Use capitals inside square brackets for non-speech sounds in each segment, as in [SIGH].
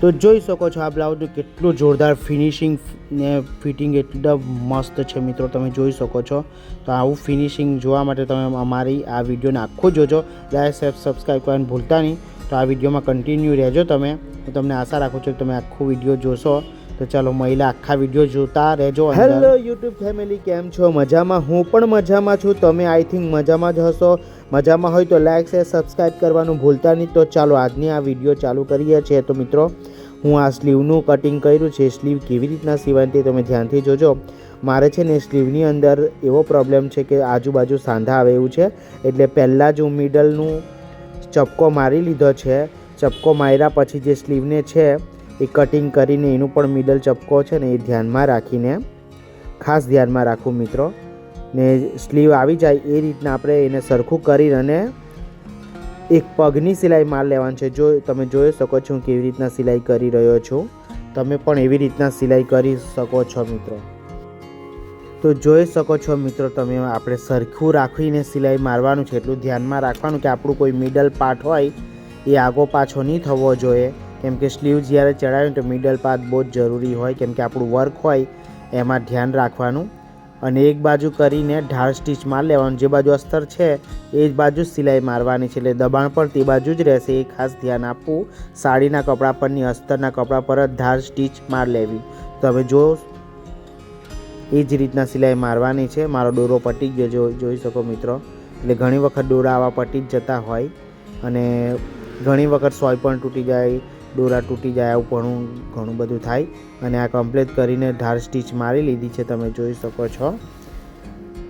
તો જોઈ શકો છો આ બ્લાઉઝનું કેટલું જોરદાર ફિનિશિંગ, ને ફિટિંગ એકદમ મસ્ત છે મિત્રો, તમે જોઈ શકો છો. તો આવું ફિનિશિંગ જોવા માટે તમે અમારી આ વિડીયોને આખો જોજો. લાઈક સેફ સબસ્ક્રાઈબ કરવાનું ભૂલતા નહીં. તો આ વિડીયોમાં કન્ટિન્યુ રહેજો તમે. હું તમને આશા રાખું છું કે તમે આખો વીડિયો જોશો. તો ચાલો મહિલા આખા વીડિયો જોતા રહેજો હેલો યુટ્યુબ ફેમિલી કેમ છો? મજામાં? હું પણ મજામાં છું. તમે આઈ થિંક મજામાં જ હશો. મજામાં હોય તો લાઇક છે સબસ્ક્રાઈબ કરવાનું ભૂલતા નહીં. તો ચાલો આજની આ વીડિયો ચાલુ કરીએ છીએ. તો મિત્રો, હું આ સ્લીવનું કટિંગ કર્યું છે. સ્લીવ કેવી રીતના સિવાય તે તમે ધ્યાનથી જોજો. મારે છે ને સ્લીવની અંદર એવો પ્રોબ્લેમ છે કે આજુબાજુ સાંધા આવે એવું છે. એટલે પહેલાં જ હું મિડલનું ચપકો મારી લીધો છે. ચપકો માર્યા પછી જે સ્લીવને છે એ કટિંગ કરીને એનું પણ મિડલ ચપકો છે ને એ ધ્યાનમાં રાખીને, ખાસ ધ્યાનમાં રાખવું મિત્રો. ને સ્લીવ આવી જાય એ રીતના આપણે એને સરખું કરી અને એક પગની સિલાઈ માર લેવાની છે. જો તમે જોઈ શકો છો કેવી રીતના સિલાઈ કરી રહ્યો છું. તમે પણ એવી રીતના સિલાઈ કરી શકો છો મિત્રો. તો જોઈ શકો છો મિત્રો તમે, આપણે સરખું રાખીને સિલાઈ મારવાનું છે. એટલું ધ્યાનમાં રાખવાનું કે આપણું કોઈ મિડલ પાર્ટ હોય, એ આગો પાછો નહીં થવો જોઈએ. કેમ કે સ્લીવ જ્યારે ચડાવ્યું તો મિડલ પાર્ટ બહુ જ જરૂરી હોય, કેમ કે આપણું વર્ક હોય એમાં ધ્યાન રાખવાનું. અને એક બાજુ કરીને ઢાળ સ્ટીચ માર લેવાનું, જે બાજુ અસ્તર છે, એ જ બાજુ સિલાઈ મારવાની છે. એટલે દબાણ પણ તે બાજુ જ રહેશે, એ ખાસ ધ્યાન આપવું. સાડીના કપડા પરની અસ્તરના કપડા પર જ ધાર સ્ટીચ માર લેવી. તમે જો એ જ રીતના સિલાઈ મારવાની છે. મારો દોરો પટી ગયો, જો, જોઈ શકો મિત્રો. એટલે ઘણી વખત દોરા આવા પટી જ જતા હોય. અને ઘણી વખત સોય પણ તૂટી જાય દોરા તૂટી જાય આવું ઘણું ઘણું બધું થાય. અને આ કમ્પ્લીટ કરીને ધાર સ્ટીચ મારી લીધી છે, તમે જોઈ શકો છો.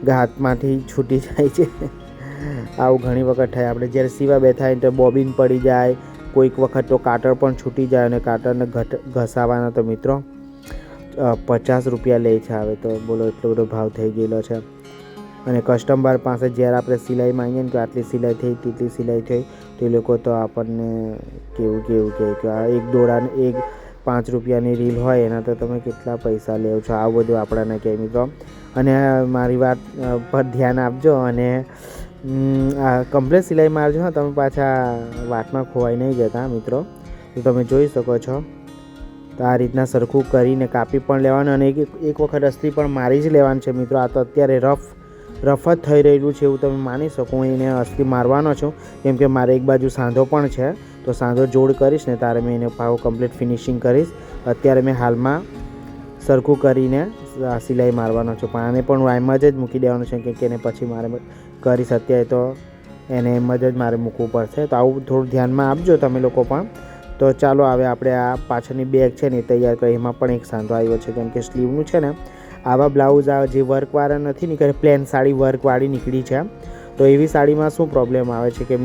હાથમાંથી છૂટી જાય છે. આવું ઘણી વખત થાય. આપણે જ્યારે સીવા બેઠા હોય તો બોબિન પડી જાય. કોઈક વખત તો કાટર પણ છૂટી જાય અને કાટરને ઘટ, ઘસાવાના તો મિત્રો પચાસ રૂપિયા લે છે હવે તો. બોલો, એટલો બધો ભાવ થઈ ગયેલો છે. અને કસ્ટમર પાસે જ્યારે આપણે સિલાઈ માંગીએ ને કે આટલી સિલાઈ થઈ, તેટલી સિલાઈ થઈ. તો લોકો તો આપણને કેવું કેવું કહે કે આ એક દોડાને એક પાંચ રૂપિયાની રીલ હોય, એના તો તમે કેટલા પૈસા લેવ છો? આવું બધું આપણાને કહે મિત્રો. અને મારી વાત પર ધ્યાન આપજો અને આ કમ્પ્લેટ સિલાઈ મારજો તમે પાછા વાતમાં ખોવાઈ નહીં જતા મિત્રો. તો તમે જોઈ શકો છો. તો આ રીતના સરખું કરીને કાપી પણ લેવાનું અને એક એક વખત અસ્ત્રી પણ મારી જ લેવાનું છે, મિત્રો. આ તો અત્યારે રફ રફ જ થઈ રહેલું છે એવું તમે માની શકો, હું એને અસલી મારવાનો છું. કેમ કે મારે એક બાજુ સાંધો પણ છે, તો સાંધો જોડ કરીશ ને તારે મેં એને પાવ કમ્પ્લીટ ફિનિશિંગ કરીશ. અત્યારે મેં હાલમાં સરખું કરીને સિલાઈ મારવાનો છું, પણ આને પણ હું એમ જ મૂકી દેવાનું છે કે એને પછી મારે કરીશ અત્યારે તો એને એમ જ મારે મૂકવું પડશે. તો આવું થોડું ધ્યાનમાં આપજો તમે લોકો પણ. તો ચાલો, હવે આપણે આ પાછળની બેગ છે ને તૈયાર કરી, એમાં પણ એક સાંધો આવ્યો છે, કેમ કે સ્લીવનું છે ને આવા બ્લાઉઝ આ જે વર્કવાળા નથી નીકળે પ્લેન સાડી વર્કવાળી નીકળી છે. તો એવી સાડીમાં શું પ્રોબ્લેમ આવે છે કે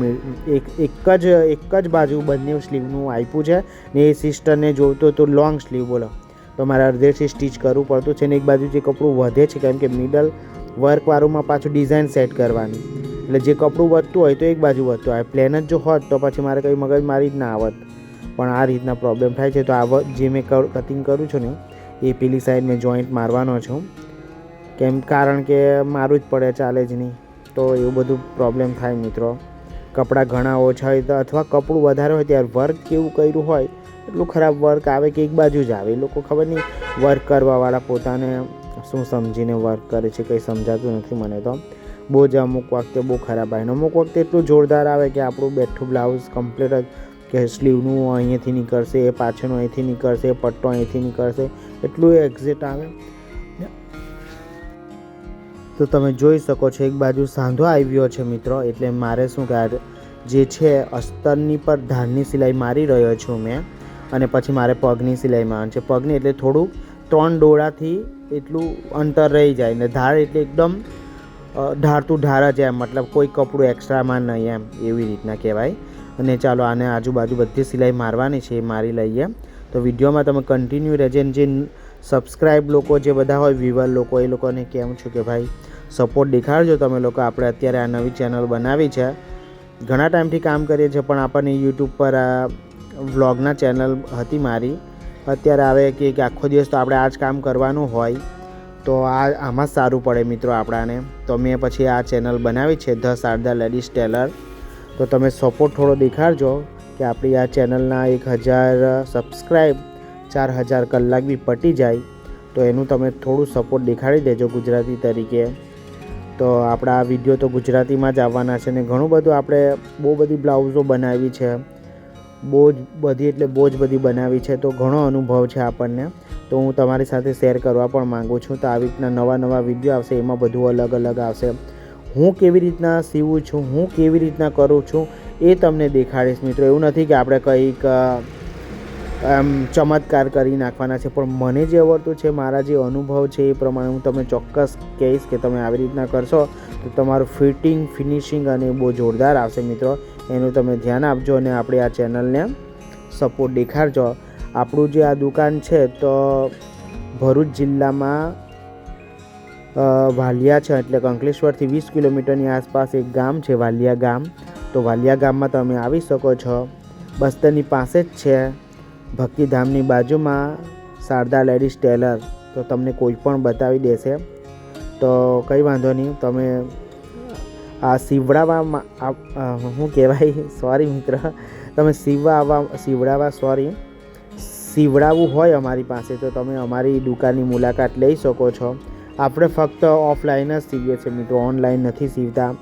એક એક જ એક જ બાજુ બંને સ્લીવનું આપ્યું છે ને એ સિસ્ટરને જોઈતો તો લોંગ સ્લીવ બોલો. તો મારે અડધેથી સ્ટીચ કરવું પડતું છે ને એક બાજુ જે કપડું વધે છે, કેમ કે મિડલ વર્કવાળુંમાં પાછું ડિઝાઇન સેટ કરવાની. એટલે જે કપડું વધતું હોય તો એક બાજુ વધતું હોય પ્લેન જ જો હોત તો પછી મારે કંઈ મગજ મારી જ ના આવત. પણ આ રીતના પ્રોબ્લેમ થાય છે. તો આ જે મેં કટિંગ કરું છું ને એ પેલી સાઈડ મેં જોઈન્ટ મારવાનો છું. કેમ કારણ કે મારું જ પડે ચાલે જ નહીં. તો એવું બધું પ્રોબ્લેમ થાય મિત્રો. કપડાં ઘણા ઓછા હોય તો અથવા કપડું વધારે હોય ત્યારે વર્ક કેવું કર્યું હોય, એટલું ખરાબ વર્ક આવે કે એક બાજુ જ આવે. એ લોકો ખબર નહીં વર્ક કરવાવાળા પોતાને શું સમજીને વર્ક કરે છે, કંઈ સમજાતું નથી મને તો. બહુ જ અમુક વખતે બહુ ખરાબ આવે. અમુક વખતે એટલું જોરદાર આવે કે આપણું બેઠું બ્લાઉઝ કમ્પ્લીટ જ કે સ્લીવનું અહીંયાથી નીકળશે, એ પાછળનું અહીંથી નીકળશે પટ્ટો અહીંથી નીકળશે, એટલું એક્ઝેક્ટ આવે. તો તમે જોઈ શકો છો, એક બાજુ સાંધો આવ્યો છે મિત્રો, એટલે મારે શું કે જે છે, અસ્તરની પર ધારની સિલાઈ મારી રહ્યો છું મેં, અને પછી મારે પગની સિલાઈ મારવાની છે. પગની એટલે થોડુંક ત્રણ ડોળાથી એટલું અંતર રહી જાય, ને ધાર એટલે એકદમ ધારતું ધાર જ એમ, મતલબ કોઈ કપડું એક્સ્ટ્રામાં નહીં એમ, એવી રીતના કહેવાય. અને ચાલો આને આજુબાજુ બધી સિલાઈ મારવાની છે, એ મારી લઈએ. તો વિડીયોમાં તમે કન્ટિન્યુ રહેજે જે સબસ્ક્રાઈબ લોકો જે બધા હોય વ્યુઅર લોકો, એ લોકોને કહેવું છું કે ભાઈ સપોર્ટ દેખાડજો તમે લોકો. આપણે અત્યારે આ નવી ચેનલ બનાવી છે. ઘણા ટાઈમથી કામ કરીએ છીએ, પણ આપણને યુટ્યુબ પર આ વ્લોગના ચેનલ હતી મારી. અત્યારે આવે કે આખો દિવસ તો આપણે આ જ કામ કરવાનું હોય, તો આ, આમાં જ સારું પડે મિત્રો આપણાને. તો મેં પછી આ ચેનલ બનાવી છે, ધ શારદા લેડીઝ ટેલર. તો તમે સપોર્ટ થોડો દેખાડજો કે આપણી આ ચેનલના એક હજાર સબસ્ક્રાઈબ ચાર હજાર કલાક બી પટી જાય. તો એનું તમે થોડું સપોર્ટ દેખાડી દેજો ગુજરાતી તરીકે. તો આપણા આ વીડિયો તો ગુજરાતીમાં જ આવવાના છે ને ઘણું બધું આપણે બહુ બધી બ્લાઉઝો બનાવી છે. બહુ જ બધી એટલે બહુ જ બધી બનાવી છે. તો ઘણો અનુભવ છે આપણને. તો હું તમારી સાથે શેર કરવા પણ માગું છું. તો આવી રીતના નવા નવા વીડિયો આવશે. એમાં બધું અલગ અલગ આવશે. હું કેવી રીતના સીવું છું, હું કેવી રીતના કરું છું, એ તમને દેખાડીશ મિત્રો. એવું નથી કે આપણે કંઈક આમ ચમત્કાર કરી નાખવાના છે, પણ મને જે આવડતું છે, મારા જે અનુભવ છે, એ પ્રમાણે હું તમને ચોક્કસ કહીશ કે તમે આવી રીતના કરશો, તો તમારું ફિટિંગ, ફિનિશિંગ અને બહુ જોરદાર આવશે મિત્રો. એનું તમે ધ્યાન આપજો અને આપણે આ ચેનલને સપોર્ટ દેખાડજો. આપણું જે આ દુકાન છે, તો ભરૂચ જિલ્લામાં વાલિયા છે એટલે કે અંકલેશ્વરથી વીસ કિલોમીટરની આસપાસ એક ગામ છે, વાલિયા ગામ. તો વાલિયા ગામમાં તમે આવી શકો છો. બસ્તરની પાસે જ છે ભક્તિધામની બાજુમાં શારદા લેડીઝ ટેલર. તો તમને કોઈ પણ બતાવી દેશે. તો કંઈ વાંધો નહીં, તમે આ આ શું કહેવાય સોરી મિત્ર. તમે સીવવા આવવા સીવડાવા સોરી સીવડાવવું હોય અમારી પાસે, તો તમે અમારી દુકાનની મુલાકાત લઈ શકો છો. આપણે ફક્ત ઓફલાઈન જ સીવીએ છીએ મિત્રો ઓનલાઈન નથી સીવતા.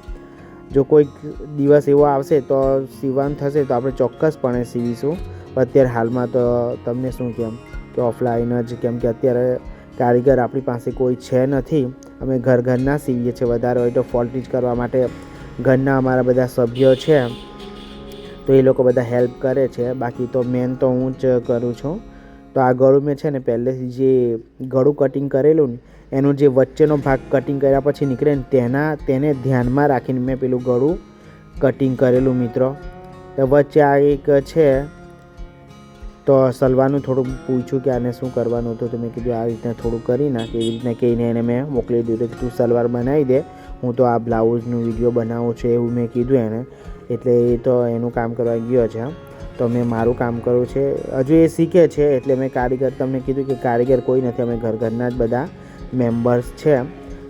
જો કોઈક દિવસ એવો આવશે તો સીવવાનું થશે તો આપણે ચોક્કસપણે સીવીશું. અત્યારે હાલમાં તો તમને શું કેમ કે ઓફલાઈન જ કેમ કે અત્યારે કારીગર આપણી પાસે કોઈ છે નથી. અમે ઘર ઘરના સીવીએ છીએ. વધારે હોય તો ફોલ્ટ જ કરવા માટે ઘરના અમારા બધા સભ્યો છે. તો એ લોકો બધા હેલ્પ કરે છે. બાકી તો મેન તો હું જ કરું છું. તો આ ગળું મેં છે ને પહેલેથી જે ગળું કટિંગ કરેલું ને એનો જે વચ્ચેનો ભાગ કટિંગ કર્યા પછી નીકળે ને તેના, તેને ધ્યાનમાં રાખીને મેં પેલું ગળું કટિંગ કરેલું, મિત્રો. તો વચ્ચે આ એક છે. તો સલવાનું થોડું પૂછ્યું કે આને શું કરવાનું હતું, તો મેં કીધું આ રીતના થોડું કરી નાખ, એવી રીતના કહીને એને મેં મોકલી દીધું. કે તું સલવાર બનાવી દે, હું તો આ બ્લાઉઝનું વીડિયો બનાવું છું, એવું મેં કીધું એને. એટલે એ તો એનું કામ કરવા ગયો છે. તો મેં મારું કામ કર્યું છે. હજુ એ શીખે છે, એટલે મેં કારીગર, તમને કીધું કે કારીગર કોઈ નથી, અમે ઘર ઘરના જ બધા. મેમ્બર્સ છે.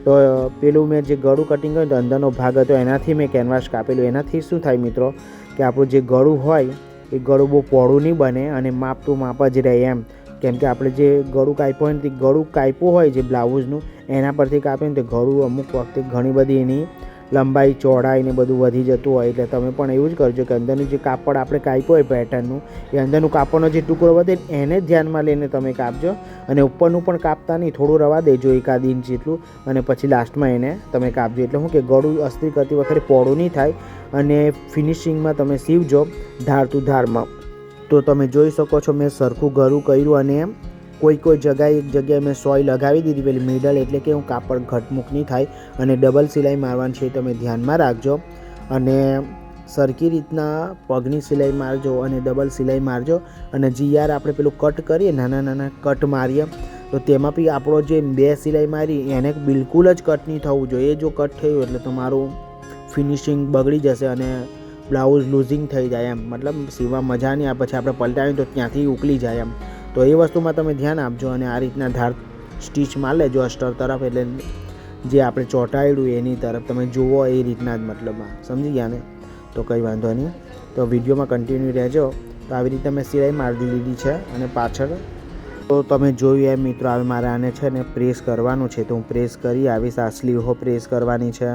તો પેલું મેં જે ગળું કટિંગ કર્યું તો અંદરનો ભાગ હતો, એનાથી મેં કેનવાસ કાપેલું. એનાથી શું થાય મિત્રો? કે આપણું જે ગળું હોય, એ ગળું બહુ પહોળું નહીં બને અને માપ તો માપ જ રહે એમ. કેમ કે આપણે જે ગળું કાપ્યું હોય ને, તે ગળું કાપ્યું હોય, જે બ્લાઉઝનું એના પરથી કાપીએ ને તે ગળું અમુક વખતે ઘણી બધી એની લંબાઈ ચોડાઈ ને બધું વધી જતું હોય એટલે તમે પણ એવું જ કરજો કે અંદરનું જે કાપડ આપણે કાપ્યું હોય પેટર્નનું, એ અંદરનું કાપડનો જે ટુકડો વધે એને ધ્યાનમાં લઈને તમે કાપજો અને ઉપરનું પણ કાપતા નહીં, થોડું રવા દેજો એકાદ ઇંચ જેટલું અને પછી લાસ્ટમાં એને તમે કાપજો. એટલે શું કે ગળું અસ્ત્રી કરતી વખતે પોળું નહીં થાય અને ફિનિશિંગમાં તમે સીવજો ધાર ટુ ધારમાં. તો તમે જોઈ શકો છો મેં સરખું ગળું કર્યું અને કોઈ કોઈ જગ્યાએ એક જગ્યાએ મેં સોય લગાવી દીધી પેલી મિડલ એટલે કે હું કાપડ ઘટમુખ નહીં થાય અને ડબલ સિલાઈ મારવાની છે તમે ધ્યાનમાં રાખજો. અને સરખી રીતના પગની સિલાઈ મારજો અને ડબલ સિલાઈ મારજો. અને જીઆર આપણે પેલું કટ કરીએ, નાના નાના કટ મારીએ, તો તેમાં બી આપણો જે બે સિલાઈ મારી એને બિલકુલ જ કટ નહીં થવું જોઈએ. જો કટ થયું એટલે તમારું ફિનિશિંગ બગડી જશે અને બ્લાઉઝ લૂઝિંગ થઈ જાય એમ. મતલબ સીવા મજા નહીં આ પછી આપણે પલટાવીએ તો ત્યાંથી ઉકલી જાય એમ. તો એ વસ્તુમાં તમે ધ્યાન આપજો અને આ રીતના ધાર સ્ટીચ માર લેજો અસ્ટર તરફ એટલે જે આપણે ચોંટાડ્યું એની તરફ તમે જુઓ એ રીતના જ મતલબમાં. સમજી ગયા ને? તો કંઈ વાંધો નહીં. તો વિડીયોમાં કન્ટિન્યુ રહેજો. તો આવી રીતે મેં સિલાઈ મારી લીધી છે અને પાછળ તો તમે જોયું એમ મિત્રો, હવે મારે આને છે ને પ્રેસ કરવાનું છે. તો હું પ્રેસ કરી આવીશ, આ સ્લીવો પ્રેસ કરવાની છે.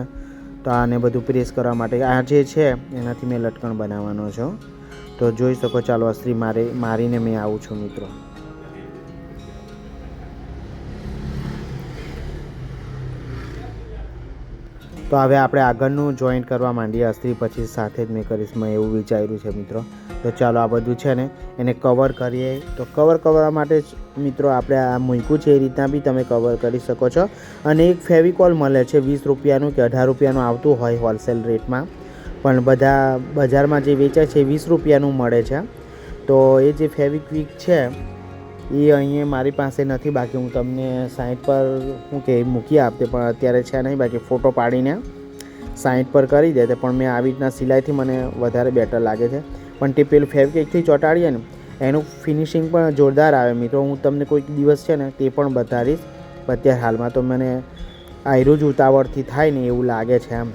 તો આને બધું પ્રેસ કરવા માટે આ જે છે એનાથી મેં લટકણ બનાવવાનો છું. તો જોઈ શકો, ચાલો અસ્ત્રી મારે મારીને મેં આવું છું મિત્રો. તો હવે આપણે આગળનું જોઈન્ટ કરવા માંડીએ. અસ્ત્રી પછી સાથે જ મેં કરીશ. મેં એવું વિચાર્યું છે મિત્રો. તો ચાલો આ બધું છે ને, એને કવર કરીએ. તો કવર કરવા માટે જ મિત્રો આપણે આ મૂક્યું છે. એ રીતના બી તમે કવર કરી શકો છો. અને એક ફેવિકોલ મળે છે, વીસ રૂપિયાનું કે અઢાર રૂપિયાનું આવતું હોય હોલસેલ રેટમાં પણ બધા બજારમાં જે વેચાય છે એ વીસ રૂપિયાનું મળે છે. તો એ જે ફેવિક્વિક છે એ અહીંયા મારી પાસે નથી, બાકી હું તમને સાઈટ પર હું કે મૂકી આપતે પણ અત્યારે છે નહીં, બાકી ફોટો પાડીને સાઈટ પર કરી દે પણ મેં આવી રીતના સિલાઈથી મને વધારે બેટર લાગે છે. પણ તે પેલું ફેબ્રિકથી ચોંટાડીએ ને, એનું ફિનિશિંગ પણ જોરદાર આવે. મિત્રો, હું તમને કોઈક દિવસ છે ને તે પણ બતાવીશ. અત્યારે હાલમાં તો મને આયરું જ ઉતાવળથી થાય ને એવું લાગે છે એમ.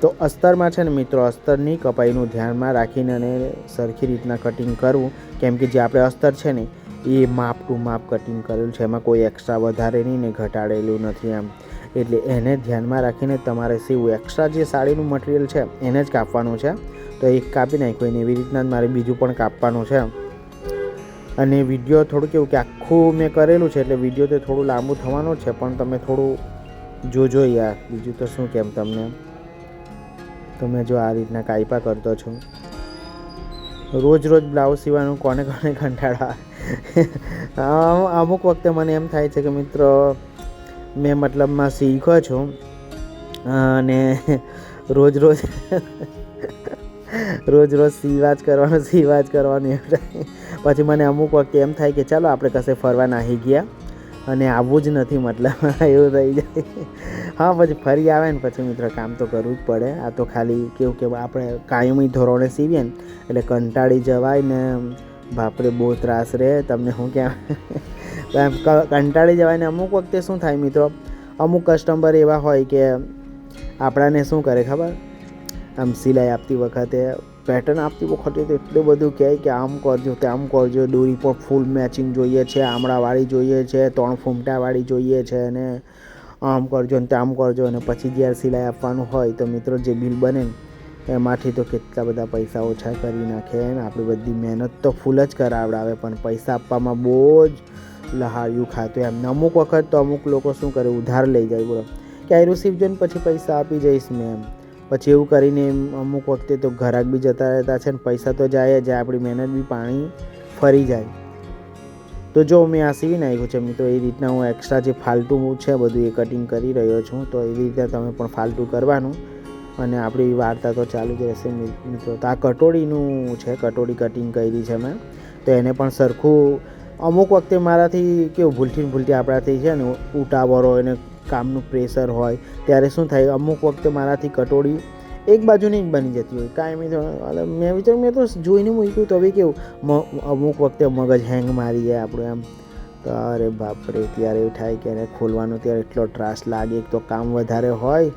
તો અસ્તરમાં છે ને મિત્રો, અસ્તરની કપાઈનું ધ્યાનમાં રાખીને અને સરખી રીતના કટિંગ કરવું. કેમ કે જે આપણે અસ્તર છે ને, એ માપ ટુ માપ કટિંગ કરેલું છે. એમાં કોઈ એક્સ્ટ્રા વધારે નહીં ને ઘટાડેલું નથી એમ. એટલે એને ધ્યાનમાં રાખીને તમારે સીવું એક્સ્ટ્રા જે સાડીનું મટીરિયલ છે, એને જ કાપવાનું છે. તો એક કાપી નાખ્યું એને એવી રીતના જ મારે બીજું પણ કાપવાનું છે. અને વીડિયો થોડું કેવું કે આખું મેં કરેલું છે, એટલે વીડિયો તો થોડું લાંબુ થવાનું છે. પણ તમે થોડું જોજો યાર, બીજું તો શું કેમ તમને? તમે જો આ રીતના કાયપા કરતો છો. રોજ રોજ બ્લાઉઝ સીવાનું કોને કોને કંટાળા. અમુક વખતે મને એમ થાય છે કે મિત્રો, મેં મતલબમાં શીખ્યો છું. અને રોજ રોજ રોજ રોજ સીવા જ કરવાનું સીવા જ કરવાનું પછી મને અમુક વખતે એમ થાય કે ચાલો આપણે કશે ફરવા નાહી ગયા. અને આવવું જ નથી, મતલબ [LAUGHS] એવું થઈ જાય. હા, પછી ફરી આવે ને પછી મિત્ર, કામ તો કરવું જ પડે. આ તો ખાલી કેવું કે આપણે કાયમી ધોરણે સીવીએ ને, એટલે કંટાળી જવાય ને બાપરે બહુ ત્રાસ રહે. તમને હું ક્યાં [LAUGHS] કંટાળી જવાય ને અમુક વખતે શું થાય મિત્રો, અમુક કસ્ટમર એવા હોય કે આપણાને શું કરે ખબર? આમ સિલાઈ આપતી વખતે પેટર્ન આપતી વખતે તો એટલું બધું કહે કે આમ કરજો, તેમ કરજો. દોરી પણ ફૂલ મેચિંગ જોઈએ છે, આમળાવાળી જોઈએ છે, ત્રણ ફૂમટાવાળી જોઈએ છે અને આમ કરજો ને તેમ કરજો. અને પછી જ્યારે સિલાઈ આપવાનું હોય તો મિત્રો જે બિલ બને એમાંથી તો કેટલા બધા પૈસા ઓછા કરી નાખે ને. આપણી બધી મહેનત તો ફૂલ જ કરાવડાવે, પણ પૈસા આપવામાં બહુ જ લહાર્યું ખાતું. એમ ને અમુક વખત તો અમુક લોકો શું કરે, ઉધાર લઈ જાય બોલો. કે આયરું સીવજો ને પછી પૈસા આપી જઈશ મેં. એમ. પછી એવું કરીને અમુક વખતે તો ઘરાક બી જતા રહેતા છે ને પૈસા તો જાય જ, આપણી મહેનત બી પાણી ફરી જાય. તો જો મેં આ સીવી નાખ્યું છે મિત્રો એ રીતના હું એક્સ્ટ્રા જે ફાલતુ છે બધું એ કટિંગ કરી રહ્યો છું, તો એવી રીતે તમે પણ ફાલતુ કરવાનું. અને આપણી વાર્તા તો ચાલુ જ રહેશે મિત્રો. તો આ કટોળીનું છે કટોળી કટિંગ કરી છે મેં. તો એને પણ સરખું અમુક વખતે મારાથી કેવું ભૂલથી ભૂલથી આપણાથી છે ને ઉટાવરો હોય ને કામનું પ્રેશર હોય, ત્યારે શું થાય, અમુક વખતે મારાથી કટોળી એક બાજુની જ બની જતી હોય. કાંઈ તો મેં વિચાર્યું, મેં તો જોઈને મૂક્યું તો હવે કેવું? અમુક વખતે મગજ હેંગ મારી જાય આપણું એમ. તો અરે બાપરે, ત્યારે એવું થાય કે એને ખોલવાનું ત્યારે એટલો ત્રાસ લાગે તો કામ વધારે હોય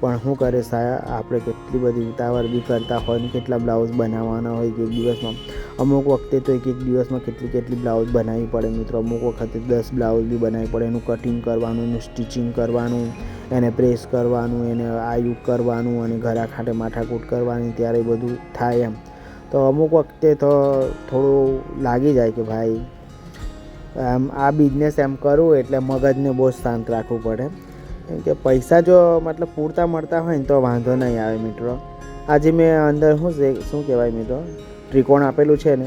પણ શું કરે સાહેબ આપણે કેટલી બધી ઉતાવળ બી કરતા હોય ને કેટલા બ્લાઉઝ બનાવવાના હોય કે એક દિવસમાં. અમુક વખતે તો એક એક દિવસમાં કેટલી કેટલી બ્લાઉઝ બનાવવી પડે મિત્રો. અમુક વખતે દસ બ્લાઉઝ બી બનાવવી પડે. એનું કટિંગ કરવાનું, એનું સ્ટિચિંગ કરવાનું, એને પ્રેસ કરવાનું, એને આયુ કરવાનું અને ઘરા ખાતે માથાકૂટ કરવાની, ત્યારે બધું થાય એમ. તો અમુક વખતે તો થોડું લાગી જાય કે ભાઈ, આમ આ બિઝનેસ એમ કરવું એટલે મગજને બહુ શાંત રાખવું પડે. કે પૈસા જો મતલબ પૂરતા મળતા હોય ને તો વાંધો નહીં આવે મિત્રો. આજે મેં અંદર શું છે, શું કહેવાય મિત્રો? ત્રિકોણ આપેલું છે ને,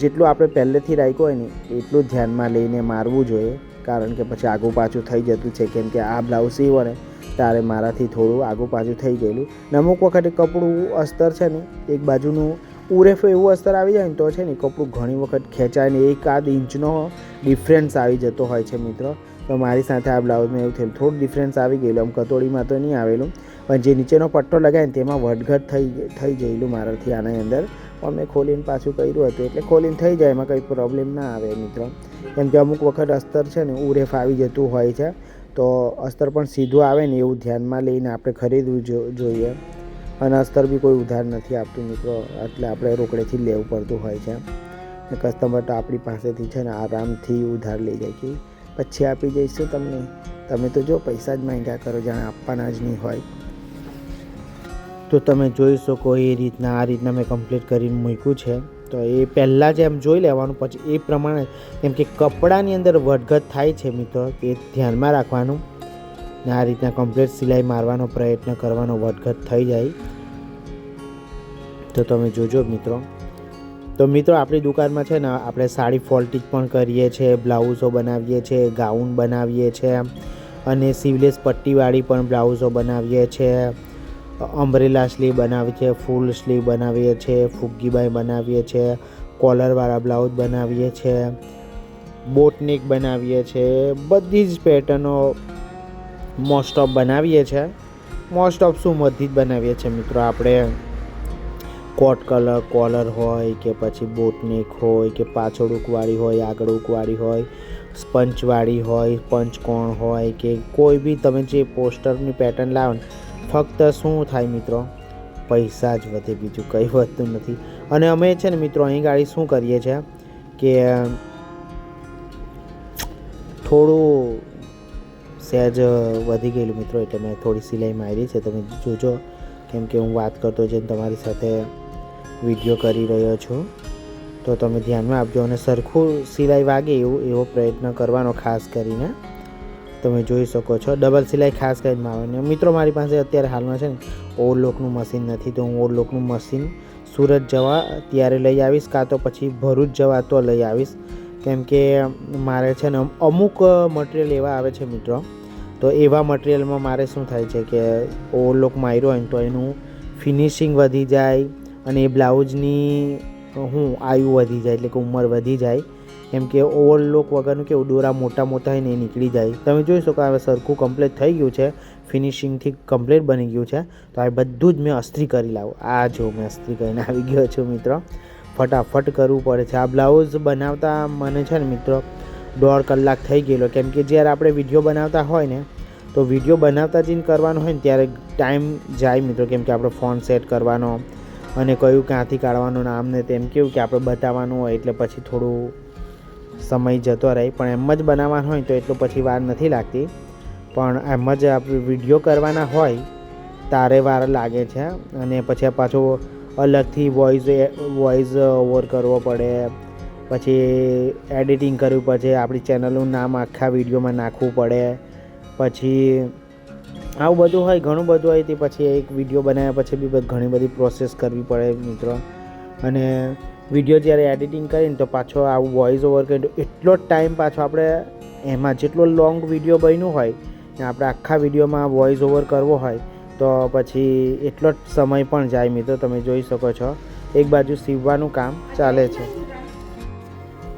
જેટલું આપણે પહેલેથી રાખ્યું હોય ને, એટલું ધ્યાનમાં લઈને મારવું જોઈએ. કારણ કે પછી આગું પાછું થઈ જતું છે. કેમ કે આ બ્લાઉઝ સીવો ને ત્યારે મારાથી થોડું આગું પાછું થઈ ગયેલું. અમુક વખતે કપડું અસ્તર છે ને, એક બાજુનું ઉરેફ એવું અસ્તર આવી જાય ને, તો છે ને, કપડું ઘણી વખત ખેંચાય ને એક આધ ઇંચનો ડિફરન્સ આવી જતો હોય છે મિત્રો. તો મારી સાથે આ બ્લાઉઝમાં એવું થયું. થોડું ડિફરન્સ આવી ગયેલું. આમ કતોડીમાં તો નહીં આવેલું. પણ જે નીચેનો પટ્ટો લગાવે ને તેમાં વધઘટ થઈ થઈ ગયેલું મારાથી આની અંદર. પણ મેં ખોલીને પાછું કર્યું હતું. એટલે ખોલીને થઈ જાય, એમાં કંઈ પ્રોબ્લેમ ના આવે મિત્રો. કેમ કે અમુક વખત અસ્તર છે ને, ઉરેફ આવી જતું હોય છે. તો અસ્તર પણ સીધું આવે ને એવું ધ્યાનમાં લઈને આપણે ખરીદવું જોઈએ. અને અસ્તર બી કોઈ ઉધાર નથી આપતું મિત્રો. એટલે આપણે રોકડેથી લેવું પડતું હોય છે. કસ્ટમર તો આપણી પાસેથી છે ને આરામથી ઉધાર લઈ જાય. કે પછી આપી જઈશું તમને. તમે તો જો પૈસા જ માંગ્યા કરો, જાણે આપવાના જ નહીં હોય. તો તમે જોઈ શકો એ રીતના, આ રીતના મેં કમ્પ્લીટ કરીને મૂક્યું છે. તો એ પહેલાં જ એમ જોઈ લેવાનું, પછી એ પ્રમાણે, કેમ કે કપડાની અંદર વધઘટ થાય છે મિત્રો, એ ધ્યાનમાં રાખવાનું. ને આ રીતના કમ્પ્લીટ સિલાઈ મારવાનો પ્રયત્ન કરવાનો, વધઘટ થઈ જાય. તો તમે જોજો મિત્રો. તો મિત્રો, આપણી દુકાનમાં છે ને, આપણે સાડી ફોલ્ટિંગ પણ કરીએ છીએ, બ્લાઉઝો બનાવીએ છીએ, ગાઉન બનાવીએ છીએ, અને સીવલેસ પટ્ટીવાળી પણ બ્લાઉઝો બનાવીએ છીએ, અમ્બ્રેલા સ્લીવ બનાવીએ છીએ, ફૂલ સ્લીવ બનાવીએ છીએ, ફુગ્ગીબાઈ બનાવીએ છીએ, કોલરવાળા બ્લાઉઝ બનાવીએ છીએ, બોટનેક બનાવીએ છીએ, બધી જ પેટર્નો મોસ્ટ ઓફ બનાવીએ છીએ. મોસ્ટ ઓફ શું બધી જ બનાવીએ છીએ મિત્રો આપણે? કોટ કલર, કોલર હોય કે પછી બોટનેક હોય કે પાછળ ઉકવાળી હોય, આગળ ઉકવાળી હોય, સ્પંચવાળી હોય, પંચકોણ હોય કે કોઈ બી તમે જે પોસ્ટરની પેટર્ન લાવો ફક્ત શું થાય મિત્રો? પૈસા જ વધે, બીજું કંઈ વધતું નથી. અને અમે છે ને મિત્રો અહીં ગાડી શું કરીએ છીએ? કે, થોડું સહેજ વધી ગયેલું મિત્રો એટલે મેં થોડી સિલાઈ મારી છે. તમે જોજો, કેમ કે હું વાત કરતો જેમ તમારી સાથે વીડિયો કરી રહ્યો છું. તો તમે ધ્યાનમાં આપજો અને સરખું સિલાઈ વાગે એવું, એવો પ્રયત્ન કરવાનો ખાસ કરીને. તમે જોઈ શકો છો. ડબલ સિલાઈ ખાસ કરીને મારવાની. મિત્રો, મારી પાસે અત્યારે હાલમાં છે ને ઓવરલોકનું મશીન નથી. તો હું ઓવરલોકનું મશીન સુરત જવા ત્યારે લઈ આવીશ, કાં તો પછી ભરૂચ જવા તો લઈ આવીશ. કેમ કે મારે છે ને અમુક મટિરિયલ એવા આવે છે મિત્રો. તો એવા મટિરિયલમાં મારે શું થાય છે કે ઓવરલોક માર્યો હોય ને તો એનું ફિનિશિંગ વધી જાય અને એ બ્લાઉઝની હું આયુ વધી જાય એટલે કે ઉંમર વધી જાય. કેમ કે ઓવરલોક વગરનું કેવું, દોરા મોટા મોટા હોય ને એ નીકળી જાય. તમે જોઈ શકો હવે સરખું કમ્પ્લીટ થઈ ગયું છે. ફિનિશિંગથી કમ્પ્લીટ બની ગયું છે. તો આ બધું જ મેં અસ્ત્રી કરી લાવું. આ જો મેં અસ્ત્રી કરીને આવી ગયો છું મિત્રો. ફટાફટ કરવું પડે છે. આ બ્લાઉઝ બનાવતા મને છે ને મિત્રો, દોઢ કલાક થઈ ગયેલો. કેમ કે જ્યારે આપણે વીડિયો બનાવતા હોય ને, તો વીડિયો બનાવતા જઈને કરવાનું હોય ને, ત્યારે ટાઈમ જાય મિત્રો. કેમ કે આપણે ફોન સેટ કરવાનો અને કયું ક્યાંથી કાઢવાનું નામ ને તેમ કેવું કે આપણે બતાવવાનું હોય એટલે પછી થોડું સમય જતો રહે. પણ એમ જ બનાવવાનું હોય તો એટલું પછી વાર નથી લાગતી. પણ એમ જ આપણે વીડિયો કરવાના હોય તારે વાર લાગે છે. અને પછી પાછો અલગથી વોઇસ વોઇસ ઓવર કરવો પડે. પછી એડિટિંગ કરવું પડે. આપણી ચેનલનું નામ આખા વિડીયોમાં નાખવું પડે. પછી આવું બધું હોય, ઘણું બધું હોય, તે પછી એક વીડિયો બનાવ્યા પછી બી ઘણી બધી પ્રોસેસ કરવી પડે મિત્રો. અને વીડિયો જ્યારે એડિટિંગ કરીને તો પાછો આવું વોઇસ ઓવર કરીને એટલો જ ટાઈમ પાછો આપણે એમાં જેટલો લોંગ વીડિયો બન્યું હોય, ને આપણે આખા વિડીયોમાં વોઇસ ઓવર કરવો હોય, તો પછી એટલો જ સમય પણ જાય મિત્રો, તમે જોઈ શકો છો. એક બાજુ સીવવાનું કામ ચાલે છે.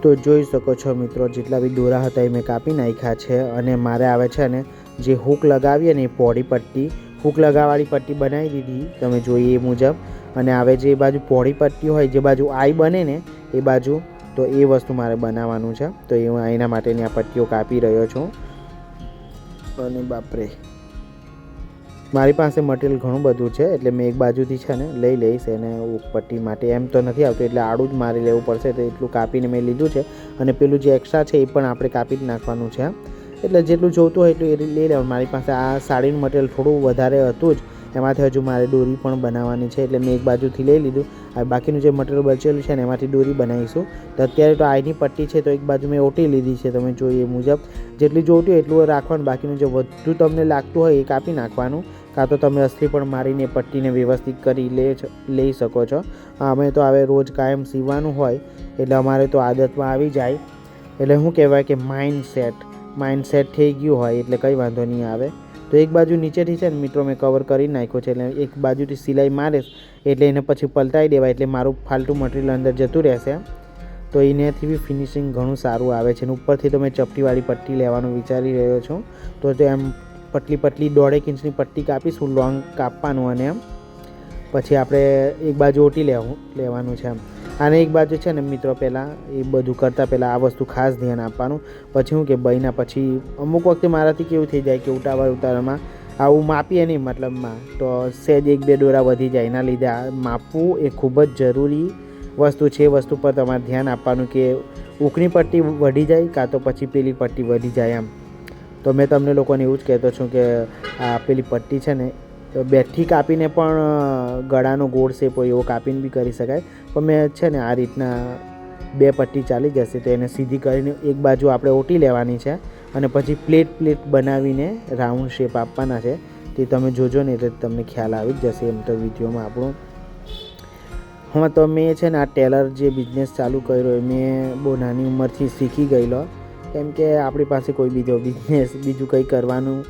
તો જોઈ શકો છો મિત્રો, જેટલા બી દોરા હતા એ મેં કાપી નાખ્યા છે અને મારે આવે છે ને જે હૂક લગાવીએ ને એ પહોળી પટ્ટી, હૂક લગાવવાળી પટ્ટી બનાવી દીધી, તમે જોઈએ એ મુજબ. અને આવે જે બાજુ પોળી પટ્ટી હોય, જે બાજુ આઈ બને ને, એ બાજુ, તો એ વસ્તુ મારે બનાવવાનું છે. તો એ હું એના માટેની આ પટ્ટીઓ કાપી રહ્યો છું. અને બાપરે. મારી પાસે મટીરિયલ ઘણું બધું છે, એટલે મેં એક બાજુથી છે ને લઈ લઈશ, એને પટ્ટી માટે એમ તો નથી આવતું, એટલે આડું જ મારી લેવું પડશે, તો એટલું કાપીને મેં લીધું છે. અને પેલું જે એક્સ્ટ્રા છે, એ પણ આપણે કાપી જ નાખવાનું છે. એટલે જેટલું જોઈતું હોય એટલું એ લઈ લેવાનું. મારી પાસે આ સાડીનું મટીરિયલ થોડું વધારે હતું જ. એમાંથી હજુ મારે દોરી પણ બનાવવાની છે, એટલે મેં એક બાજુથી લઈ લીધું. આ બાકીનું જે મટીરિયલ બચેલું છે ને એમાંથી દોરી બનાવીશું. તો અત્યારે તો આઈની પટ્ટી છે, તો એક બાજુ મેં ઓટી લીધી છે, તમે જોઈએ એ મુજબ. જેટલી જોઈતું હોય એટલું રાખવાનું, બાકીનું જે વધુ તમને લાગતું હોય એ કાપી નાખવાનું. કાં તો તમે અસ્થિ પણ મારીને પટ્ટીને વ્યવસ્થિત કરી લે લઈ શકો છો. અમે તો હવે રોજ કાયમ સીવવાનું હોય, એટલે અમારે તો આદતમાં આવી જાય. એટલે શું કહેવાય કે માઇન્ડ સેટ માઇન્ડ સેટ થઈ ગયું હોય એટલે કંઈ વાંધો નહીં આવે. તો એક બાજુ નીચેથી છે ને મિત્રો મેં કવર કરી નાખ્યો છે એટલે એક બાજુથી સિલાઈ મારીશ એટલે એને પછી પલટાઈ દેવાય એટલે મારું ફાલતું મટીરિયલ અંદર જતું રહેશે. તો એનાથી બી ફિનિશિંગ ઘણું સારું આવે છે અને ઉપરથી તો મેં ચપટીવાળી પટ્ટી લેવાનું વિચારી રહ્યો છું. તો તે એમ પટલી પટલી દોઢેક ઇંચની પટ્ટી કાપીશું, લોંગ કાપવાનું અને એમ. પછી આપણે એક બાજુ ઓટી લેવું, લેવાનું છે એમ. અને એક બાજુ છે ને મિત્રો પહેલાં એ બધું કરતાં પહેલાં આ વસ્તુ ખાસ ધ્યાન આપવાનું. પછી હું કે બહીના પછી અમુક વખતે મારાથી કેવું થઈ જાય કે ઉતાવળ ઉતાવળમાં આવું માપીએ નહીં મતલબમાં. તો સહેજ એક બે દોરા વધી જાય. એના લીધે આ માપવું એ ખૂબ જ જરૂરી વસ્તુ છે. એ વસ્તુ પર તમારે ધ્યાન આપવાનું કે ઉકની પટ્ટી વધી જાય કાં તો પછી પેલી પટ્ટી વધી જાય એમ. તો મેં તમને લોકોને એવું જ કહેતો છું કે આ પેલી પટ્ટી છે ને બેઠી કાપીને પણ ગળાનો ગોળ શેપ હોય એવો કાપીને બી કરી શકાય. પણ મેં છે ને આ રીતના બે પટ્ટી ચાલી જશે તો એને સીધી કરીને એક બાજુ આપણે ઓટી લેવાની છે અને પછી પ્લેટ પ્લેટ બનાવીને રાઉન્ડ શેપ આપવાના છે. તે તમે જોજો ને એટલે તમને ખ્યાલ આવી જ જશે એમ તો વિડીયોમાં આપણું. હા, તો મેં છે ને આ ટેલર જે બિઝનેસ ચાલુ કર્યો એ મેં બહુ નાની ઉંમરથી શીખી ગયેલો. કેમ કે આપણી પાસે કોઈ બીજો બિઝનેસ બીજું કંઈ કરવાનું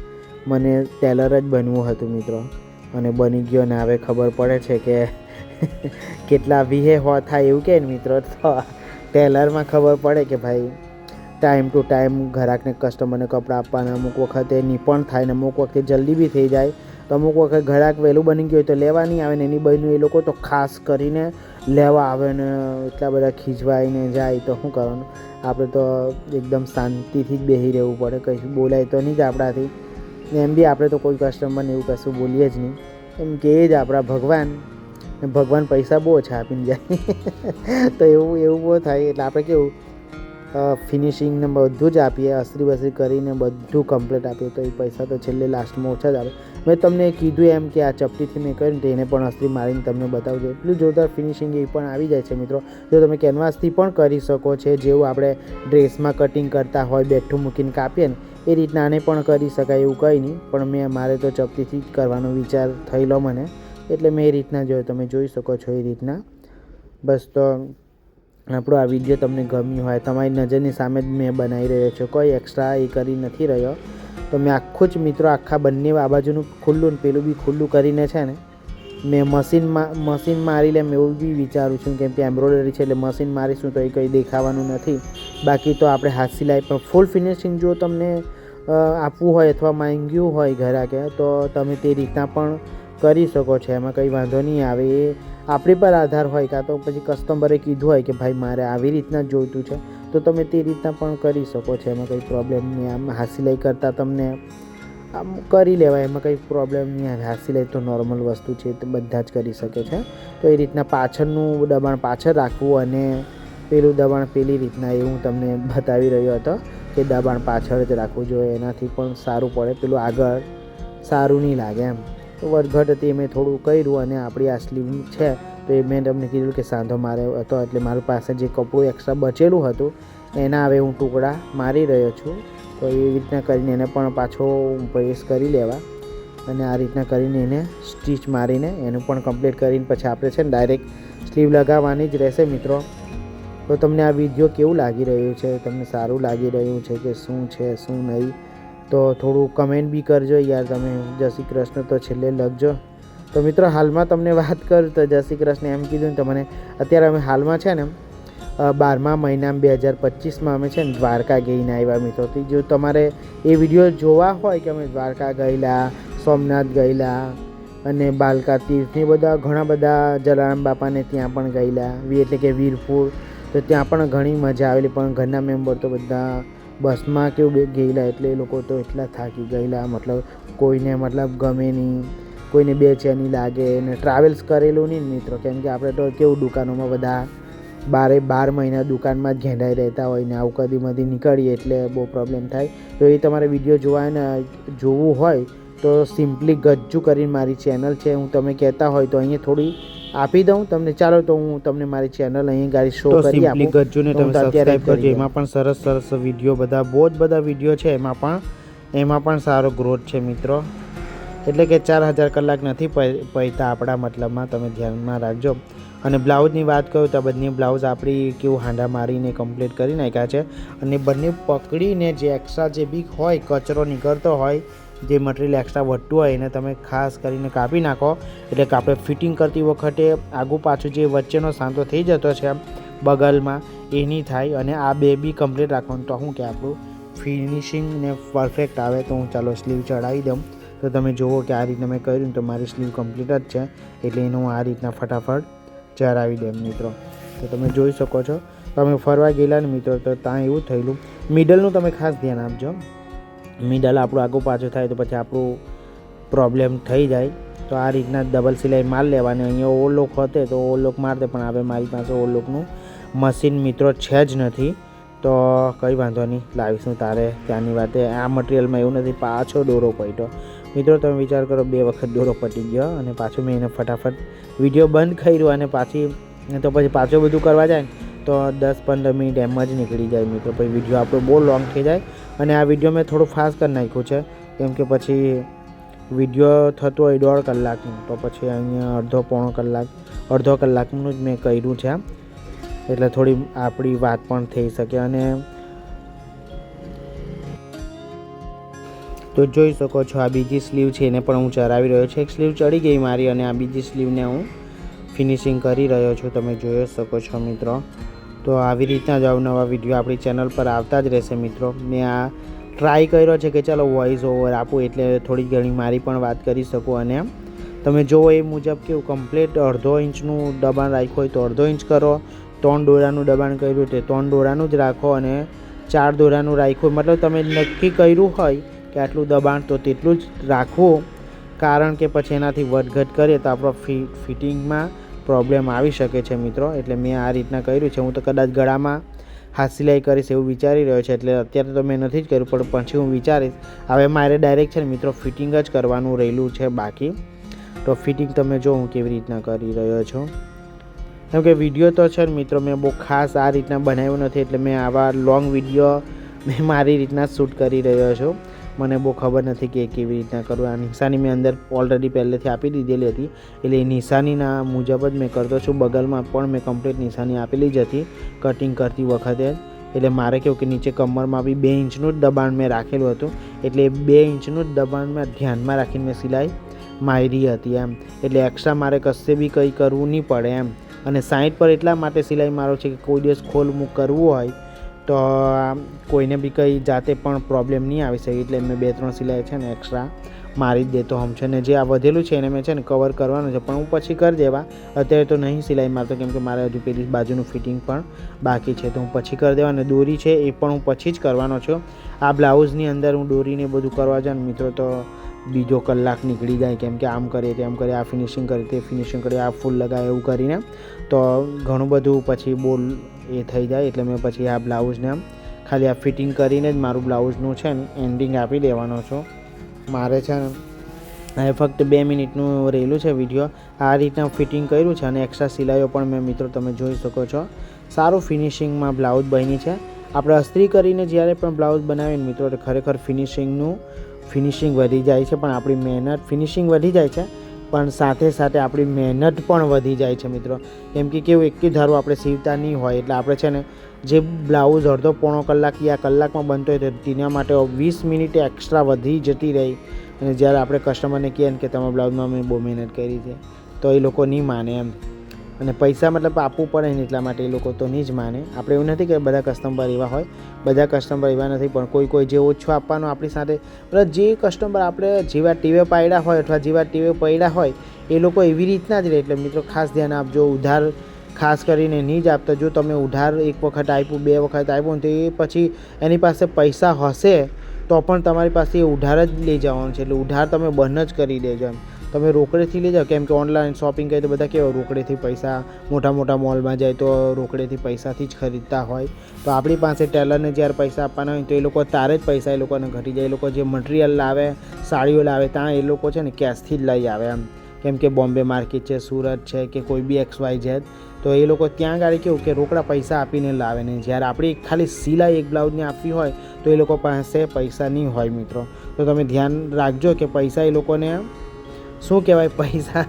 મને ટેલર જ બનવું હતું મિત્રો. અને બની ગયો ને હવે ખબર પડે છે કે [LAUGHS] કેટલા વીહે હો થાય એવું કે મિત્રો. [LAUGHS] તો ટેલરમાં ખબર પડે કે ભાઈ ટાઈમ ટુ ટાઈમ ઘરાકને કસ્ટમરને કપડાં આપવાના, અમુક વખતે નિપણ થાય ને અમુક વખતે જલ્દી બી થઈ જાય. તો અમુક વખત ઘરાક વહેલું બની ગયું હોય તો લેવા નહીં આવે ને એની બહેનું એ લોકો તો ખાસ કરીને લેવા આવે ને એટલા બધા ખીજવાઈને જાય તો શું કરવાનું? આપણે તો એકદમ શાંતિથી જ બેસી રહેવું પડે. કંઈ બોલાય તો નહીં જ આપણાથી. એમ બી આપણે તો કોઈ કસ્ટમરને એવું કશું બોલીએ જ નહીં. એમ કે એ જ આપણા ભગવાન ભગવાન પૈસા બહુ ઓછા આપીને જાય. [LAUGHS] તો એવું એવું બહુ થાય. એટલે આપણે કેવું ફિનિશિંગ ને બધું જ આપીએ, અસરી બસરી કરીને બધું કમ્પ્લીટ આપીએ. તો એ પૈસા તો છેલ્લે લાસ્ટમાં ઓછા જ આવે. મેં તમને કીધું એમ કે આ ચપટીથી મેં કર્યું તો એને પણ અસરી મારીને તમને બતાવજો. એટલું જોરદાર ફિનિશિંગ એ પણ આવી જાય છે મિત્રો. જો તમે કેનવાસથી પણ કરી શકો છો, જેવું આપણે ડ્રેસમાં કટિંગ કરતા હોય, બેઠું મૂકીને કાપીએ ને એ રીતના આને પણ કરી શકાય એવું કંઈ નહીં. પણ મેં મારે તો ચપટીથી જ કરવાનો વિચાર થયેલો મને. એટલે મેં એ રીતના જોયો તમે જોઈ શકો છો એ રીતના. બસ તો આપણો આ વીડિયો તમને ગમ્યું હોય, તમારી નજરની સામે જ મેં બનાવી રહ્યો છું. કોઈ એક્સ્ટ્રા એ કરી નથી રહ્યો. તો મેં આખું જ મિત્રો, આખા બંને આ બાજુનું ખુલ્લું ને પેલું બી ખુલ્લું કરીને છે ને મેં મશીનમાં મશીન મારી લેમ એવું બી વિચારું છું કેમ કે એમ્બ્રોઇડરી છે એટલે મશીન મારીશું તો એ કંઈ દેખાવાનું નથી. બાકી તો આપણે હાથ સિલાઈ પણ ફૂલ ફિનિશિંગ જો તમને આપવું હોય અથવા માંગ્યું હોય ઘરાકે તો તમે તે રીતના પણ કરી શકો છો. એમાં કંઈ વાંધો નહીં આવે. એ આપણી પર આધાર હોય કાં તો પછી કસ્ટમરે કીધું હોય કે ભાઈ, મારે આવી રીતના જોઈતું છે. તો તમે તે રીતના પણ કરી શકો છો. એમાં કંઈ પ્રોબ્લેમ નહીં. આમ હાથ સિલાઈ કરતાં તમને આમ કરી લેવાય, એમાં કંઈ પ્રોબ્લેમ નહીં હાથ સિલાઈ તો નોર્મલ વસ્તુ છે, તે બધા જ કરી શકે છે. તો એ રીતના પાછળનું દબાણ પાછળ રાખવું અને પેલું દબાણ પેલી રીતના, એ હું તમને બતાવી રહ્યો હતો કે દબાણ પાછળ જ રાખવું જોઈએ. એનાથી પણ સારું પડે. પેલું આગળ સારું નહીં લાગે એમ. તો વધઘટ હતી મેં થોડું કર્યું અને આપણી આ સ્લીવ છે, તો એ મેં તમને કીધું કે સાંધો મારે હતો, એટલે મારી પાસે જે કપડું એક્સ્ટ્રા બચેલું હતું, એના હવે હું ટુકડા મારી રહ્યો છું. તો એવી રીતના કરીને એને પણ પાછો પ્રેસ કરી લેવા અને આ રીતના કરીને એને સ્ટીચ મારીને એનું પણ કમ્પ્લીટ કરીને પછી આપણે છે ને ડાયરેક્ટ સ્લીવ લગાવવાની જ રહેશે મિત્રો. તો તમને આ વીડિયો કેવું લાગી રહ્યું છે? તમને સારું લાગી રહ્યું છે કે શું છે શું નહીં? તો થોડું કમેન્ટ બી કરજો યાર તમે. જય શ્રી કૃષ્ણ. તો છેલ્લે લખજો. તો મિત્રો હાલમાં તમને વાત કરું તો જય શ્રી કૃષ્ણ એમ કીધું ને તો મને અત્યારે અમે હાલમાં છે ને અ, બારમા મહિનામાં બે હજાર પચીસમાં અમે છે ને દ્વારકા ગઈને આવ્યા મિત્રો. જો તમારે એ વીડિયો જોવા હોય કે અમે દ્વારકા ગયેલા, સોમનાથ ગયેલા અને બાલકા તીર્થ એ બધા ઘણા બધા જલારામ બાપાને ત્યાં પણ ગયેલા. એટલે કે વીરપુર. તો ત્યાં પણ ઘણી મજા આવેલી, પણ ઘરના મેમ્બર તો બધા બસમાં કેવું ગયેલા એટલે એ લોકો તો એટલા થાકી ગયેલા. મતલબ કોઈને મતલબ ગમે નહીં, કોઈને બેચેની લાગે ને ટ્રાવેલ્સ કરેલું નહીં મિત્રો. કેમ કે આપણે તો કેવું દુકાનોમાં બધા બારે બાર મહિના દુકાનમાં જ ઘેંડાઈ રહેતા હોય ને આવું કદી મધી નીકળીએ એટલે બહુ પ્રોબ્લેમ થાય. તો એ તમારે વીડિયો જોવા ને જોવું હોય તો સિમ્પલી ગજ્જુ કરીને મારી ચેનલ છે હું તમે કહેતા હોય તો અહીંયા થોડી આપી દઉં તમને. ચાલો તો હું તમને મારી ચેનલ અહીં ગાડી શો કરી આપું. ગજ્જુને તમે સબસ્ક્રાઇબ કરજો. એમાં પણ સરસ સરસ વીડિયો બધા બહુ જ બધા વીડિયો છે. એમાં પણ એમાં પણ સારો ગ્રોથ છે મિત્રો. એટલે કે ચાર હજાર કલાક નથી પૈતા આપણા મતલબમાં તમે ધ્યાનમાં રાખજો. અને બ્લાઉઝની વાત કરું તો બંને બ્લાઉઝ આપણી કેવું હાંડા મારીને કમ્પ્લીટ કરી નાખ્યા છે. અને બંને પકડીને જે એક્સ્ટ્રા જે બી હોય, કચરો નીકળતો હોય, જે મટીરિયલ એક્સ્ટ્રા વધતું હોય, એને તમે ખાસ કરીને કાપી નાખો. એટલે કે આપણે ફિટિંગ કરતી વખતે આગું પાછું જે વચ્ચેનો સાંતો થઈ જતો છે બગલમાં એ નહીં થાય અને આ બે બી કમ્પ્લીટ રાખવાનું. તો શું કે આપણું ફિનિશિંગ ને પરફેક્ટ આવે તો હું ચાલો સ્લીવ ચડાવી દઉં. તો તમે જુઓ કે આ રીતે મેં કર્યું તો મારી સ્લીવ કમ્પ્લીટ જ છે. એટલે એનું આ રીતના ફટાફટ ચડાવી દે મિત્રો. તો તમે જોઈ શકો છો. તમે ફરવા ગયેલા ને મિત્રો, તો ત્યાં એવું થયેલું. મિડલનું તમે ખાસ ધ્યાન આપજો. મિડલ આપણું આગું પાછું થાય તો પછી આપણું પ્રોબ્લેમ થઈ જાય. તો આ રીતના ડબલ સિલાઈ માર લેવાની. અહીંયા ઓવરલોક હોતે તો ઓવરલોક મારતે, પણ હવે મારી પાસે ઓવરલોકનું મશીન મિત્રો છે જ નથી. તો કંઈ વાંધો નહીં, લાવીશું તારે. ત્યાંની વાતે આ મટિરિયલમાં એવું નથી, પાછો દોરો પડ્યો મિત્રો, તમે વિચાર કરો, બે વખત દોરો પટી ગયો અને પાછું મેં એને ફટાફટ વીડિયો બંધ કર્યો અને પાછી તો પછી પાછું બધું કરવા જાય ને, તો દસ પંદર મિનિટ એમ જ નીકળી જાય મિત્રો. પછી વીડિયો આપણો બહુ લોંગ થઈ જાય અને આ વીડિયો મેં થોડું ફાસ્ટ કરી નાખ્યું છે. કેમ કે પછી વીડિયો થતો હોય દોઢ કલાકનું, તો પછી અહીંયા અડધો પોણો કલાક, અડધો કલાકનું જ મેં કર્યું છે એટલે થોડી આપણી વાત પણ થઈ શકે અને તો જોઈ શકો છો આ બીજી સ્લીવ છે, એને પણ હું ચડાવી રહ્યો છું. એક સ્લીવ ચડી ગઈ મારી અને આ બીજી સ્લીવને હું ફિનિશિંગ કરી રહ્યો છું. તમે જોઈ શકો છો મિત્રો. તો આવી રીતના જ અવનવા વીડિયો આપણી ચેનલ પર આવતા જ રહેશે મિત્રો. મેં આ ટ્રાય કર્યો છે કે ચાલો વોઇસ ઓવર આપું, એટલે થોડી ઘણી મારી પણ વાત કરી શકું અને તમે જુઓ એ મુજબ કેવું કમ્પ્લીટ અડધો ઇંચનું દબાણ રાખ્યું હોય તો અડધો ઇંચ કરો. ત્રણ દોરાનું દબાણ કર્યું તે ત્રણ દોરાનું જ રાખો અને ચાર દોરાનું રાખ્યું મતલબ તમે નક્કી કર્યું હોય કે આટલું દબાણ તો તેટલું જ રાખવું કારણ કે પછી એનાથી વધઘટ કરીએ તો આપણો ફી, ફિટિંગમાં પ્રોબ્લેમ આવી શકે છે મિત્રો. એટલે મેં આ રીતના કર્યું છે. હું તો કદાચ ગળામાં હાથ સિલાઈ કરીશ એવું વિચારી રહ્યો છે. એટલે અત્યારે તો મેં નથી જ કર્યું, પણ પછી હું વિચારીશ. હવે મારે ડાયરેક્ટ છે ને મિત્રો ફિટિંગ જ કરવાનું રહેલું છે બાકી. તો ફિટિંગ તમે જો હું કેવી રીતના કરી રહ્યો છું. કેમ કે વીડિયો તો છે ને મિત્રો મેં બહુ ખાસ આ રીતના બનાવ્યો નથી. એટલે મેં આવા લોંગ વીડિયો મેં મારી રીતના શૂટ કરી રહ્યો છું. મને બહુ ખબર નથી કે કેવી રીતના કરવું. આ નિશાની મેં અંદર ઓલરેડી પહેલેથી આપી દીધેલી હતી. એટલે એ નિશાનીના મુજબ જ મેં કરતો છું. બગલમાં પણ મેં કમ્પ્લીટ નિશાની આપેલી જ હતી. કટિંગ કરતી વખતે એટલે મારે કેવું કે નીચે કમરમાં બી બે ઇંચનું જ દબાણ મેં રાખેલું હતું. એટલે બે ઇંચનું જ દબાણ મેં ધ્યાનમાં રાખીને મેં સિલાઈ મારી હતી એમ. એટલે એક્સ્ટ્રા મારે કશે બી કંઈ કરવું નહીં પડે એમ. અને સાઈડ પર એટલા માટે સિલાઈ મારો છે કે કોઈ દિવસ ખોલ મૂક કરવું હોય તો આમ કોઈને બી કંઈ જાતે પણ પ્રોબ્લેમ નહીં આવી શકે. એટલે મેં બે ત્રણ સિલાઈ છે ને એક્સ્ટ્રા મારી જ દેતો હમ છે. ને જે આ વધેલું છે એને મેં છે ને કવર કરવાનું છે. પણ હું પછી કરી દેવા. અત્યારે તો નહીં સિલાઈ મારતો, કેમ કે મારે હજુ પેલી બાજુનું ફિટિંગ પણ બાકી છે. તો હું પછી કરી દેવા. અને દોરી છે એ પણ હું પછી જ કરવાનો છું. આ બ્લાઉઝની અંદર હું દોરીને બધું કરવા જાઉં મિત્રો, તો બીજો કલાક નીકળી જાય. કેમ કે આમ કરીએ, તેમ કરીએ, આ ફિનિશિંગ કરીએ, તે ફિનિશિંગ કરીએ, આ ફૂલ લગાવે એવું કરીને. તો ઘણું બધું પછી બોલ એ થઈ જાય એટલે મેં પછી આ બ્લાઉઝને ખાલી આ ફિટિંગ કરીને જ મારું બ્લાઉઝનું છે ને એન્ડિંગ આપી દેવાનો છું. મારે છે ને ફક્ત બે મિનિટનું રહેલું છે વીડિયો આ રીતના ફિટિંગ કર્યું છે અને એક્સ્ટ્રા સિલાઈઓ પણ મેં મિત્રો તમે જોઈ શકો છો. સારું ફિનિશિંગમાં બ્લાઉઝ બની છે. આપણે અસ્ત્રી કરીને જ્યારે પણ બ્લાઉઝ બનાવીએ મિત્રો ખરેખર ફિનિશિંગનું ફિનિશિંગ વધી જાય છે, પણ આપણી મહેનત ફિનિશિંગ વધી જાય છે. પણ સાથે સાથે આપણી મહેનત પણ વધી જાય છે મિત્રો. કેમ કે કેવું, એક ધારું આપણે સીવતા નહીં હોય, એટલે આપણે છે ને જે બ્લાઉઝ અડધો પોણો કલાક યા કલાકમાં બનતો હોય તો તેના માટે વીસ મિનિટે એક્સ્ટ્રા વધી જતી રહી. અને જ્યારે આપણે કસ્ટમરને કહીએ ને કે તમારા બ્લાઉઝમાં મેં બહુ મહેનત કરી છે તો એ લોકો નહીં માને એમ. અને પૈસા મતલબ આપવું પડે ને એટલા માટે એ લોકો તો નહીં જ માને. આપણે એવું નથી કે બધા કસ્ટમર એવા હોય, બધા કસ્ટમર એવા નથી, પણ કોઈ કોઈ જે ઓછો આપવાનો આપણી સાથે, મતલબ જે કસ્ટમર આપણે જેવા ટીવે પાડ્યા હોય અથવા જેવા ટીવે પડ્યા હોય, એ લોકો એવી રીતના જ રહે. એટલે મિત્રો ખાસ ધ્યાન આપજો, ઉધાર ખાસ કરીને નહીં જ આપતા. જો તમે ઉધાર એક વખત આપ્યું, બે વખત આપ્યું, તો એ પછી એની પાસે પૈસા હશે, તો પણ તમારી પાસે એ ઉધાર જ લઈ જવાનું છે. એટલે ઉધાર તમે બંધ જ કરી દેજો એમ. તમે રોકડેથી લઈ જાઓ? કેમ કે ઓનલાઈન શોપિંગ કરીએ તો બધા કેવા, રોકડેથી પૈસા મોટા મોટા મોલમાં જાય તો રોકડેથી પૈસાથી જ ખરીદતા હોય. તો આપણી પાસે ટેલરને જ્યારે પૈસા આપવાના હોય તો એ લોકો તારે જ પૈસા એ લોકોને ઘટી જાય. એ લોકો જે મટીરિયલ લાવે, સાડીઓ લાવે, ત્યાં એ લોકો છે ને કેશથી જ લઈ આવે એમ. કેમ કે બોમ્બે માર્કેટ છે, સુરત છે કે કોઈ બી એક્સ વાય ઝેડ, તો એ લોકો ત્યાં ગાડી કેવું કે રોકડા પૈસા આપીને લાવે ને જ્યારે આપણી ખાલી સિલાઈ એક બ્લાઉઝને આપવી હોય તો એ લોકો પાસે પૈસા નહીં હોય મિત્રો. તો તમે ધ્યાન રાખજો કે પૈસા એ લોકોને શું કહેવાય પૈસા?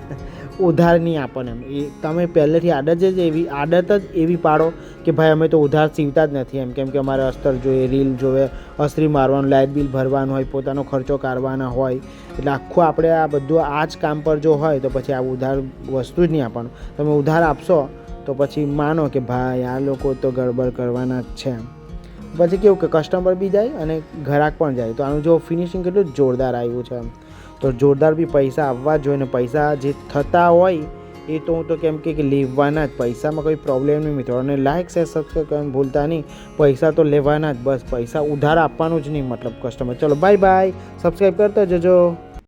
ઉધાર નહીં આપણને એમ. એ તમે પહેલેથી આદત જ એવી, આદત જ એવી પાડો કે ભાઈ અમે તો ઉધાર સીવતા જ નથી એમ. કેમ કે અમારે અસ્તર જોઈએ, રીલ જોવે, અસ્ત્રી મારવાનું, લાઇટ બિલ ભરવાનું હોય, પોતાનો ખર્ચો કાઢવાના હોય. એટલે આખું આપણે આ બધું, આ જ કામ પર જો હોય તો પછી આ ઉધાર વસ્તુ જ નહીં આપવાનું. તમે ઉધાર આપશો તો પછી માનો કે ભાઈ આ લોકો તો ગડબડ કરવાના જ છે એમ. પછી કેવું કે કસ્ટમર બી જાય અને ઘરાક પણ જાય. તો આનું જો ફિનિશિંગ કેટલું જોરદાર આવ્યું છે એમ. તો જોરદાર બી પૈસા આવવા જોઈએ ને પૈસા જે થતા હોય એ તો હું તો કેમ કે લેવાના જ. પૈસામાં કોઈ પ્રોબ્લેમ નહીં મિત્રો. અને લાઇક છે સબસ્ક્રાઈબ કરવાનું ભૂલતા નહીં. પૈસા તો લેવાના જ બસ. પૈસા ઉધાર આપવાનું જ નહીં મતલબ કસ્ટમર ચલો બાય બાય સબસ્ક્રાઈબ કરતા જજો.